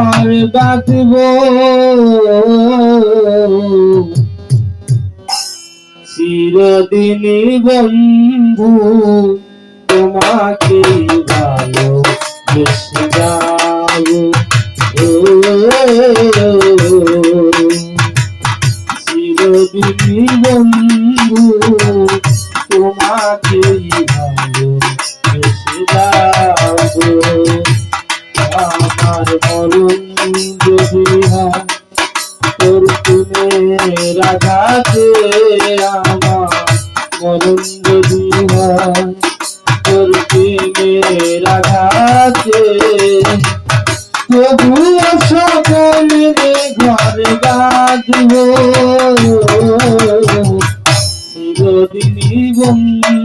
ঘর বাঁধব। চিরদিনই বন্ধু তোমাকে ভালো বেশি যাব চিরদিনই বন্ধু তোমাকে ভালো বেশি যদি হয় তোর তুমি রাগাতে আমার যদি হয় তোর তুমি রাগাতে তবুও সকলে ঘরে বাঁধব চিরদিনই বন্ধু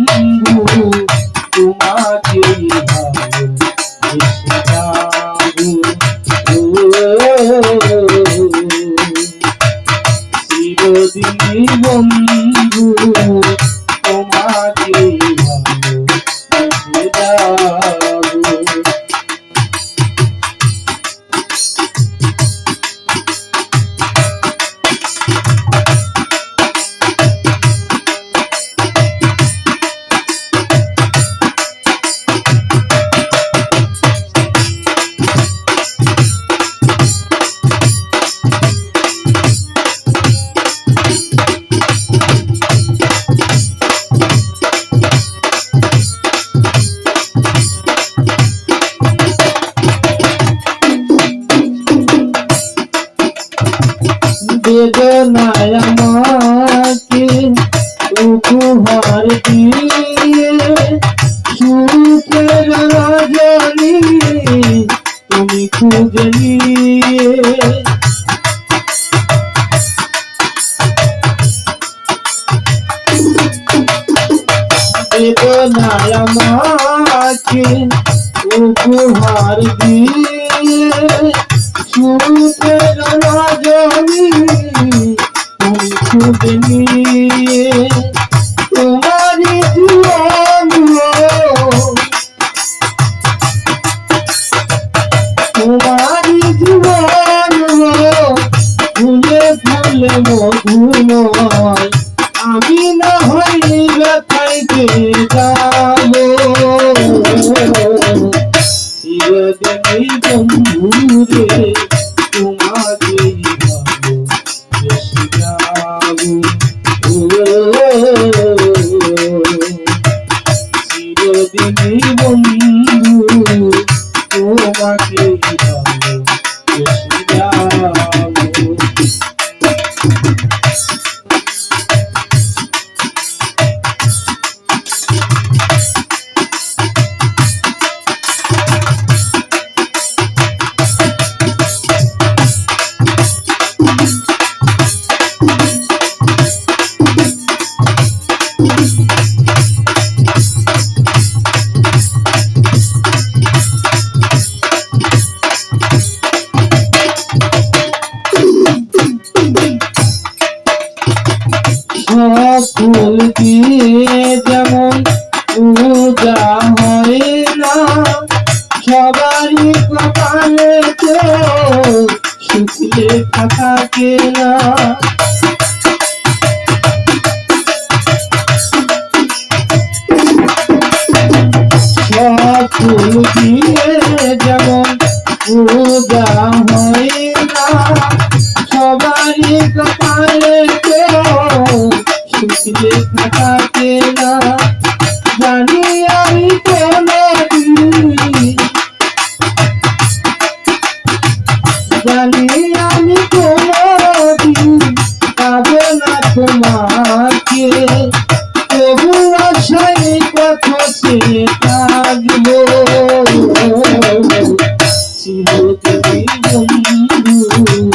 বেদনায় আমাকে উপহার দিয়ে সুখের রজনী তুমি খুঁজে নিয়ে বেদনায় আমাকে উপহার দিয়ে সুখের রজনী তুমি তোমারই তোমারই জীবন ফুলে ফুলে মধুময় চিরদিনই বন্ধুরে তোমাকে বেশি যাব। চিরদিনই বন্ধু তোমাকে ভালো ফুল দিয়ে যেমন পূজা হয় না, সবারই কপালে শুকলে থাকে না সব ফুল দিয়ে যেমন পূজা হয় না, সবারই কপালে তো শুকলে থাকে না, জানি আমি কোনদিন জানি আমি কোনদিন পাবো না তোমাকে। তবু আশাই কথা সে থাকব। চিরদিনই বন্ধু।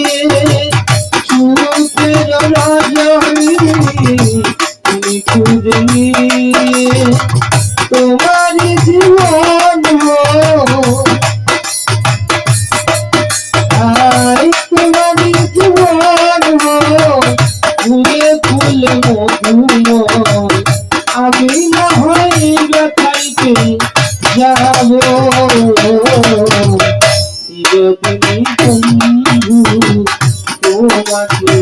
মধুময় আমি না হয় ব্যথাইতে যাব। চিরদিনই বন্ধু তোমাকে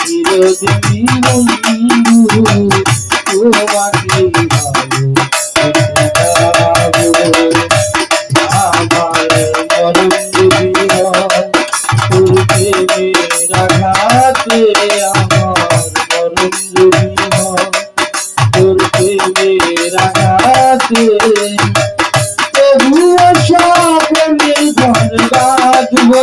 চিরদিনই বন্ধু রাখাতে তবুও স্বপ্নে ঘর বাঁধবো।